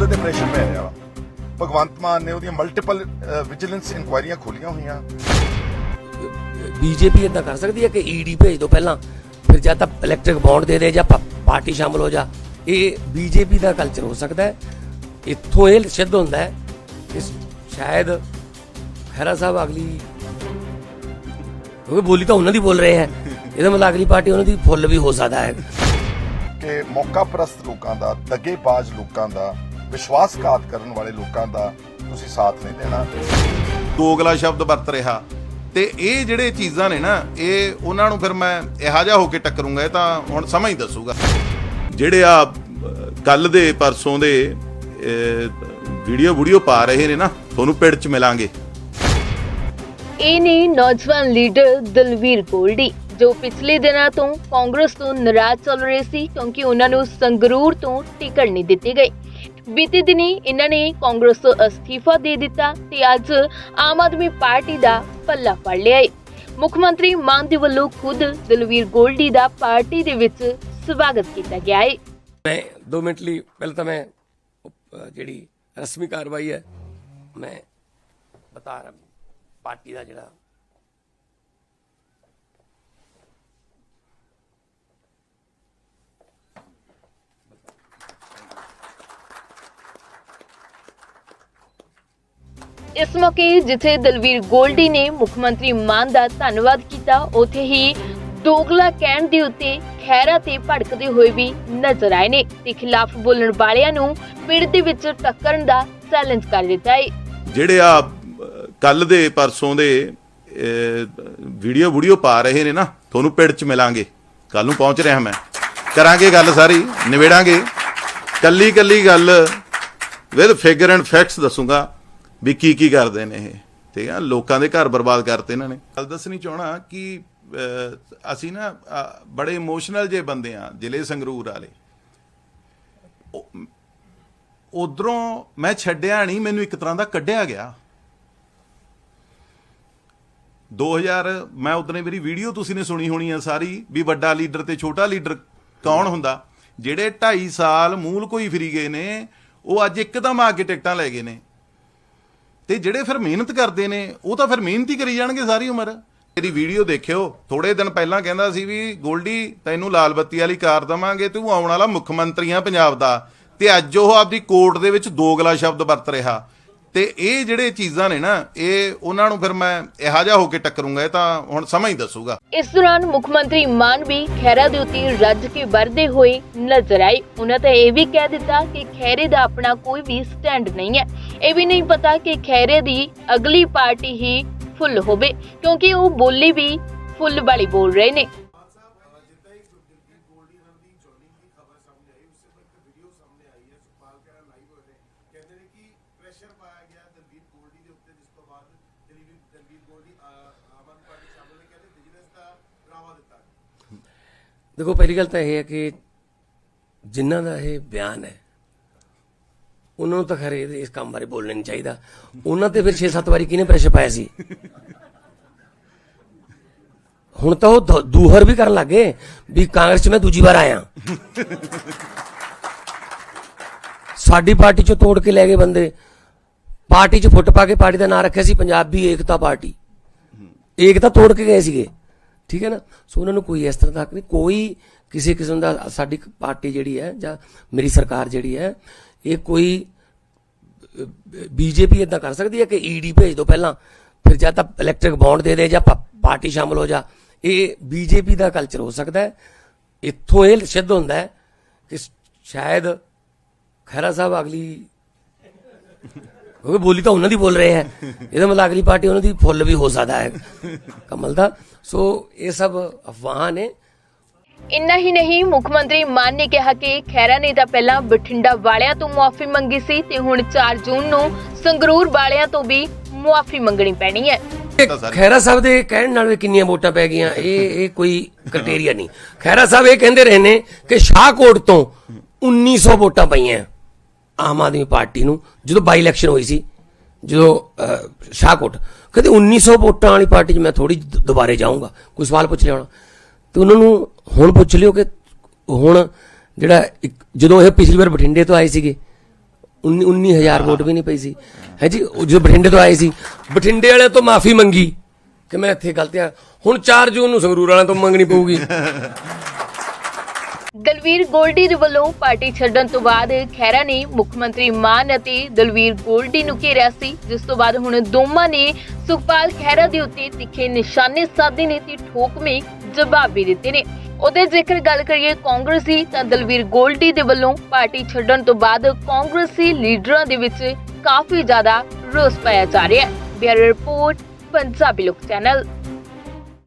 ਉਹਦੇ ਤੇ ਪ੍ਰੈਸ਼ਰ ਪੈ ਰਿਹਾ ਵਾ। ਭਗਵੰਤ ਮਾਨ ਨੇ ਉਹਦੀਆਂ ਮਲਟੀਪਲ ਵਿਜੀਲੈਂਸ ਇਨਕੁਆਇਰੀਆਂ ਖੋਲੀਆਂ ਹੋਈਆਂ। ਬੀਜੇਪੀ ਇਦਾਂ ਕਰ ਸਕਦੀ ਹੈ ਕਿ ਈਡੀ ਭੇਜ ਦਿਓ ਪਹਿਲਾਂ ਫਿਰ ਜਾਂ ਤਾਂ ਇਲੈਕਟ੍ਰਿਕ ਬੌਂਡ ਦੇ ਦੇ ਜਾਂ ਪਾਰਟੀ ਸ਼ਾਮਲ ਹੋ ਜਾ। ਇਹ ਬੀਜੇਪੀ ਦਾ ਕਲਚਰ ਹੋ ਸਕਦਾ ਹੈ। ਇੱਥੋਂ ਇਹ ਸਿੱਧ ਹੁੰਦਾ ਹੈ ਕਿ ਸ਼ਾਇਦ ਖਹਿਰਾ ਸਾਹਿਬ ਅਗਲੀ ਕਿਉਂਕਿ ਬੋਲੀ ਤਾਂ ਉਹਨਾਂ ਦੀ ਬੋਲ ਰਹੇ ਹੈ। ਇਹਦਾ ਮਤਲਬ ਅਗਲੀ ਪਾਰਟੀ ਉਹਨਾਂ ਦੀ ਫੁੱਲ ਵੀ ਹੋ ਸਕਦਾ ਹੈ। ਕਿ ਮੌਕਾ ਪ੍ਰਸਤ ਲੋਕਾਂ ਦਾ ਦਗੇਬਾਜ਼ ਲੋਕਾਂ ਦਾ ਵਿਸ਼ਵਾਸਘਾਤ ਕਰਨ ਵਾਲੇ ਲੋਕਾਂ ਦਾ ਤੁਸੀਂ ਸਾਥ ਨਹੀਂ ਦੇਣਾ। ਦੋਗਲਾ ਸ਼ਬਦ ਵਰਤ ਰਿਹਾ। ਤੇ ਇਹ ਜਿਹੜੇ ਚੀਜ਼ਾਂ ਨੇ ਨਾ ਇਹ ਉਹਨਾਂ ਨੂੰ ਫਿਰ ਮੈਂ ਇਹੋ ਜਿਹਾ ਹੋ ਕੇ ਟੱਕਰੂੰਗਾ ਇਹ ਤਾਂ ਹੁਣ ਸਮਾਂ ਹੀ ਦੱਸੂਗਾ। ਜਿਹੜੇ ਆ ਕੱਲ ਦੇ ਪਰਸੋਂ ਦੇ ਵੀਡੀਓ ਵੀਡੀਓ ਪਾ ਰਹੇ ਨੇ ਨਾ ਤੁਹਾਨੂੰ ਪਿੰਡ 'ਚ ਮਿਲਾਂਗੇ। ਇਹ ਨੇ ਨੌਜਵਾਨ ਲੀਡਰ ਦਲਵੀਰ ਗੋਲਡੀ ਜੋ ਪਿਛਲੇ ਦਿਨਾਂ ਤੋਂ ਕਾਂਗਰਸ ਤੋਂ ਨਾਰਾਜ਼ ਚੱਲ ਰਹੇ ਸੀ ਕਿਉਂਕਿ ਉਹਨਾਂ ਨੂੰ ਸੰਗਰੂਰ ਤੋਂ ਟਿਕਟ ਨਹੀਂ ਦਿੱਤੀ ਗਈ। ਬੀਤੇ ਦਿਨੀ ਇਹਨਾਂ ਨੇ ਕਾਂਗਰਸ ਤੋਂ ਅਸਤੀਫਾ ਦੇ ਦਿੱਤਾ ਤੇ ਅੱਜ ਆਮ ਆਦਮੀ ਪਾਰਟੀ ਦਾ ਪੱਲਾ ਫੜ ਲਿਆ ਹੈ ਮੁੱਖ ਮੰਤਰੀ ਮਾਨ ਦੇ ਵੱਲੋਂ ਖੁਦ ਦਲਵੀਰ ਗੋਲਡੀ ਦਾ ਪਾਰਟੀ ਦੇ ਵਿੱਚ ਸਵਾਗਤ ਕੀਤਾ ਗਿਆ ਹੈ ਮੈਂ 2 ਮਿੰਟ ਲਈ ਪਹਿਲਾਂ ਤਾਂ ਮੈਂ ਜਿਹੜੀ ਰਸਮੀ ਕਾਰਵਾਈ ਹੈ, ਮੈਂ ਬਤਾ ਰਹਾ ਪਾਰਟੀ ਦਾ ਜਿਹੜਾ ਇਸ ਮੌਕੇ ਜਿੱਥੇ ਦਲਵੀਰ ਗੋਲਡੀ ਨੇ ਮੁੱਖ ਮੰਤਰੀ ਮਾਨ ਦਾ ਧੰਨਵਾਦ ਕੀਤਾ, ਉੱਥੇ ਹੀ ਦੋਗਲਾ ਕਹਿਣ ਦੇ ਉੱਤੇ ਖੈਰਾ ਤੇ ਭੜਕਦੇ ਹੋਏ ਵੀ ਨਜ਼ਰ ਆਏ ਨੇ ਤੇ ਖਿਲਾਫ ਬੋਲਣ ਵਾਲਿਆਂ ਨੂੰ ਪਿੰਡ ਦੇ ਵਿੱਚ ਟੱਕਰਨ ਦਾ ਚੈਲੰਜ ਕਰ ਦਿੱਤਾ ਹੈ ਜਿਹੜੇ ਆ ਕੱਲ ਦੇ ਪਰਸੋਂ ਦੇ ਵੀਡੀਓ ਵੀਡੀਓ ਪਾ ਰਹੇ ਨੇ ਨਾ, ਤੁਹਾਨੂੰ ਪਿੰਡ 'ਚ ਮਿਲਾਂਗੇ। ਕੱਲ ਨੂੰ ਪਹੁੰਚ ਰਿਹਾ ਮੈਂ। ਕਰਾਂਗੇ ਗੱਲ ਸਾਰੀ, ਨਿਬੇੜਾਂਗੇ। ਕੱਲੀ ਕੱਲੀ ਗੱਲ ਵਿਦ ਫਿਗਰ ਐਂਡ ਫੈਕਟਸ ਦੱਸੂਗਾ। ਵੀ ਕੀ ਕੀ ਕਰਦੇ ਨੇ ਇਹ? ਠੀਕ ਆ, ਲੋਕਾਂ ਦੇ ਘਰ ਬਰਬਾਦ ਕਰਤੇ ਇਹਨਾਂ ਨੇ। ਗੱਲ ਦੱਸਣੀ ਚਾਹਣਾ ਕਿ ਅਸੀਂ ਨਾ ਬੜੇ ਇਮੋਸ਼ਨਲ ਜੇ ਬੰਦੇ ਆ ਜ਼ਿਲ੍ਹੇ ਸੰਗਰੂਰ ਵਾਲੇ। ਉਧਰੋਂ ਮੈਂ ਛੱਡਿਆ ਨਹੀਂ, ਮੈਨੂੰ ਇੱਕ ਤਰ੍ਹਾਂ ਦਾ ਕੱਢਿਆ ਗਿਆ। 2000 ਮੈਂ ਉਦਨੇ ਮੇਰੀ ਵੀਡੀਓ ਤੁਸੀਂ ਨੇ ਸੁਣੀ ਹੋਣੀ ਆ ਸਾਰੀ, ਵੀ ਵੱਡਾ ਲੀਡਰ ਤੇ ਛੋਟਾ ਲੀਡਰ ਕੌਣ ਹੁੰਦਾ? ਜਿਹੜੇ 2.5 ਸਾਲ ਮੂਲ ਕੋਈ ਫਰੀ ਗਏ ਨੇ, ਉਹ ਅੱਜ ਇੱਕਦਮ ਆ ਕੇ ਟਿਕਟਾਂ ਲੈ ਗਏ ਨੇ। ਤੇ ਜਿਹੜੇ ਫਿਰ ਮਿਹਨਤ ਕਰਦੇ ਨੇ, ਉਹ ਤਾਂ ਫਿਰ ਮਿਹਨਤ ਹੀ ਕਰੀ ਜਾਣਗੇ ਸਾਰੀ ਉਮਰ। ਇਹਦੀ ਵੀਡੀਓ ਦੇਖਿਓ ਥੋੜੇ ਦਿਨ ਪਹਿਲਾਂ ਕਹਿੰਦਾ ਸੀ ਵੀ, ਗੋਲਡੀ, ਤੈਨੂੰ ਲਾਲ ਬੱਤੀ ਵਾਲੀ ਕਾਰ ਦਵਾਂਗੇ, ਤੂੰ ਆਉਣ ਵਾਲਾ ਮੁੱਖ ਮੰਤਰੀ ਆ ਪੰਜਾਬ ਦਾ। ਤੇ ਅੱਜ ਉਹ ਆਪਦੀ ਕੋਰਟ ਦੇ ਵਿੱਚ ਦੋਗਲਾ ਸ਼ਬਦ ਵਰਤ ਰਿਹਾ। ਤੇ ਇਹ ਜਿਹੜੇ ਚੀਜ਼ਾਂ ਨੇ ਨਾ, ਇਹ ਉਹਨਾਂ ਨੂੰ ਫਿਰ ਮੈਂ ਇਹੋ ਜਿਹਾ ਹੋ ਕੇ ਟੱਕਰੂੰਗਾ, ਇਹ ਤਾਂ ਹੁਣ ਸਮਾਂ ਹੀ ਦੱਸੂਗਾ। ਇਸ ਦੌਰਾਨ ਮੁੱਖ ਮੰਤਰੀ ਮਾਨ ਵੀ ਖੈਰਾ ਦੇ ਉੱਤੇ ਰੱਜ ਕੇ ਵਰਦੇ ਹੋਏ ਨਜ਼ਰ ਆਏ। ਉਹਨਾਂ ਤਾਂ ਇਹ ਵੀ ਕਹਿ ਦਿੱਤਾ ਕਿ ਖੈਰੇ ਦਾ ਆਪਣਾ ਕੋਈ ਵੀ ਸਟੈਂਡ ਨਹੀਂ ਹੈ। ਇਹ ਵੀ ਨਹੀਂ ਪਤਾ ਕਿ ਖੈਰੇ ਦੀ ਅਗਲੀ ਪਾਰਟੀ ਹੀ ਫੁੱਲ ਹੋਵੇ, ਕਿਉਂਕਿ ਉਹ ਬੋਲੀ ਵੀ ਫੁੱਲ ਵਾਲੀ ਬੋਲ ਰਹੇ ਨੇ। ਦੇਖੋ, ਪਹਿਲੀ ਗੱਲ ਤਾਂ ਇਹ ਹੈ ਕਿ ਜਿਨ੍ਹਾਂ ਦਾ ਇਹ ਬਿਆਨ ਹੈ, ਉਹਨਾਂ ਨੂੰ ਤਾਂ ਖਰੇ ਇਸ ਕੰਮ ਬਾਰੇ ਬੋਲਣਾ ਨਹੀਂ ਚਾਹੀਦਾ। ਉਹਨਾਂ ਤੇ ਫਿਰ 6-7 ਵਾਰੀ ਕਿਹਨੇ ਪ੍ਰੈਸ਼ਰ ਪਾਇਆ ਸੀ? ਹੁਣ ਤਾਂ ਉਹ ਦ- ਦੂਹਰ ਵੀ ਕਰਨ ਲੱਗੇ ਵੀ ਕਾਂਗਰਸ 'ਚ ਮੈਂ ਦੂਜੀ ਵਾਰ ਆਇਆ। ਸਾਡੀ ਪਾਰਟੀ 'ਚੋਂ ਤੋੜ ਕੇ ਲੈ ਗਏ ਬੰਦੇ। ਪਾਰਟੀ 'ਚ ਫੁੱਟ ਪਾ ਕੇ ਪਾਰਟੀ ਦਾ ਨਾਂ ਰੱਖਿਆ ਸੀ, ਪੰਜਾਬੀ ਏਕਤਾ ਪਾਰਟੀ। ਏਕਤਾ ਤੋੜ ਕੇ ਗਏ ਸੀਗੇ। ਠੀਕ ਹੈ ਨਾ? ਸੋ ਉਹਨਾਂ ਨੂੰ ਕੋਈ ਇਸ ਤਰ੍ਹਾਂ ਦਾ ਹੱਕ ਨਹੀਂ। ਕੋਈ ਕਿਸੇ ਕਿਸਮ ਦਾ ਸਾਡੀ ਪਾਰਟੀ ਜਿਹੜੀ ਹੈ ਜਾਂ ਮੇਰੀ ਸਰਕਾਰ ਜਿਹੜੀ ਹੈ, ਇਹ ਕੋਈ ਬੀਜੇਪੀ ਇਦਾਂ ਕਰ ਸਕਦੀ ਹੈ ਕਿ ਈਡੀ ਭੇਜ ਦਿਓ ਪਹਿਲਾਂ, ਫਿਰ ਜਾਂ ਤਾਂ ਇਲੈਕਟ੍ਰਿਕ ਬੌਂਡ ਦੇ ਦੇ ਜਾਂ ਪਾਰਟੀ ਸ਼ਾਮਲ ਹੋ ਜਾ। ਇਹ ਬੀਜੇਪੀ ਦਾ ਕਲਚਰ ਹੋ ਸਕਦਾ ਹੈ। ਇੱਥੋਂ ਇਹ ਸਿੱਧ ਹੁੰਦਾ ਹੈ ਕਿ ਸ਼ਾਇਦ ਖਹਿਰਾ ਸਾਹਿਬ ਅਗਲੀ ਕਿਉਂਕਿ ਬੋਲੀ ਤਾਂ ਉਹਨਾਂ ਦੀ ਬੋਲ ਰਹੇ ਹੈ। ਇਹਦਾ ਮਤਲਬ ਅਗਲੀ ਪਾਰਟੀ ਉਹਨਾਂ ਦੀ ਫੁੱਲ ਵੀ ਹੋ ਸਕਦਾ ਹੈ। ਕਮਲ ਦਾ। ਸੋ ਇਹ ਸਭ ਅਫਵਾਹਾਂ ਨੇ। ਇੰਨਾ ਹੀ ਨਹੀਂ ਮੁੱਖ ਮੰਤਰੀ ਮਾਨ ਨੇ ਕਿਹਾ ਕਿ ਖੈਰਾ ਨੇ ਤਾਂ ਪਹਿਲਾਂ ਬਠਿੰਡਾ ਵਾਲਿਆਂ ਤੋਂ ਮੁਆਫੀ ਮੰਗੀ ਸੀ ਤੇ ਹੁਣ 4 ਜੂਨ ਨੂੰ ਸੰਗਰੂਰ ਵਾਲਿਆਂ ਤੋਂ ਵੀ ਮੁਆਫੀ ਮੰਗਣੀ ਪੈਣੀ ਹੈ। ਖੈਰਾ ਸਾਹਿਬ ਦੇ ਕਹਿਣ ਨਾਲ ਵੀ ਕਿੰਨੀਆਂ ਵੋਟਾਂ ਪੈ ਗਈਆਂ ਇਹ ਇਹ ਕੋਈ ਕ੍ਰਾਈਟੇਰੀਆ ਨਹੀਂ। ਖੈਰਾ ਸਾਹਿਬ ਇਹ ਕਹਿੰਦੇ ਰਹੇ ਨੇ ਕਿ ਸ਼ਾਹਕੋਟ ਤੋਂ 1900 ਵੋਟਾਂ ਪਈਆਂ। ਆਮ ਆਦਮੀ ਪਾਰਟੀ ਨੂੰ ਜਦੋਂ ਬਾਈ ਇਲੈਕਸ਼ਨ ਹੋਈ ਸੀ ਜਦੋਂ ਅਹ, ਸ਼ਾਹਕੋਟ ਕਹਿੰਦੇ 1900 ਵੋਟਾਂ ਵਾਲੀ ਪਾਰਟੀ 'ਚ ਮੈਂ ਥੋੜੀ ਦੁਬਾਰੇ ਜਾਊਂਗਾ ਕੋਈ ਸਵਾਲ ਪੁੱਛ ਲਿਆ ਹੋਣਾ। ਤੇ ਉਹਨਾਂ ਨੂੰ ਹੁਣ ਪੁੱਛ ਲਿਓ ਕਿ ਹੁਣ ਜਿਹੜਾ ਇੱਕ- ਜਦੋਂ ਇਹ ਪਿਛਲੀ ਵਾਰ ਬਠਿੰਡੇ ਤੋਂ ਆਏ ਸੀਗੇ 19 19000 ਵੋਟ ਵੀ ਨਹੀਂ ਪਈ ਸੀ। ਹੈ ਜੀ ਉਹ ਜੋ ਬਠਿੰਡੇ ਤੋਂ ਆਏ ਸੀ ਬਠਿੰਡੇ ਵਾਲਿਆਂ ਤੋਂ ਮਾਫੀ ਮੰਗੀ ਕਿ ਮੈਂ ਇੱਥੇ ਗਲਤੀਆਂ ਹੁਣ 4 ਜੂਨ ਨੂੰ ਸੰਗਰੂਰ ਵਾਲਿਆਂ ਤੋਂ ਮੰਗਣੀ ਪਊਗੀ। ਦਲਵੀਰ ਗੋਲਡੀ ਦੇ ਵੱਲੋਂ ਪਾਰਟੀ ਛੱਡਣ ਤੋਂ ਬਾਅਦ ਖਹਿਰਾ ਨੇ ਮੁੱਖ ਮੰਤਰੀ ਮਾਨ ਅਤੇ ਦਲਵੀਰ ਗੋਲਡੀ ਨੂੰ ਘੇਰਿਆ ਸੀ, ਜਿਸ ਤੋਂ ਬਾਅਦ ਹੁਣ ਦੋਵਾਂ ਨੇ ਸੁਖਪਾਲ ਖਹਿਰਾ ਦੇ ਉੱਤੇ ਤਿੱਖੇ ਨਿਸ਼ਾਨੇ ਸਾਧੇ ਨੇ ਤੇ ਠੋਕਵੇਂ ਜਵਾਬ ਵੀ ਦਿੱਤੇ ਨੇ। ਉਹਦੇ ਜ਼ਿਕਰ ਗੱਲ ਕਰੀਏ ਕਾਂਗਰਸੀ ਤਾਂ ਦਲਵੀਰ ਗੋਲਡੀ ਦੇ ਵੱਲੋਂ ਪਾਰਟੀ ਛੱਡਣ ਤੋਂ ਬਾਅਦ ਕਾਂਗਰਸੀ ਲੀਡਰਾਂ ਦੇ ਵਿੱਚ ਕਾਫੀ ਜ਼ਿਆਦਾ ਰੋਸ ਪਾਇਆ ਜਾ ਰਿਹਾ ਹੈ। ਬਿਊਰੋ ਰਿਪੋਰਟ, ਪੰਜਾਬੀ ਲੋਕ ਚੈਨਲ।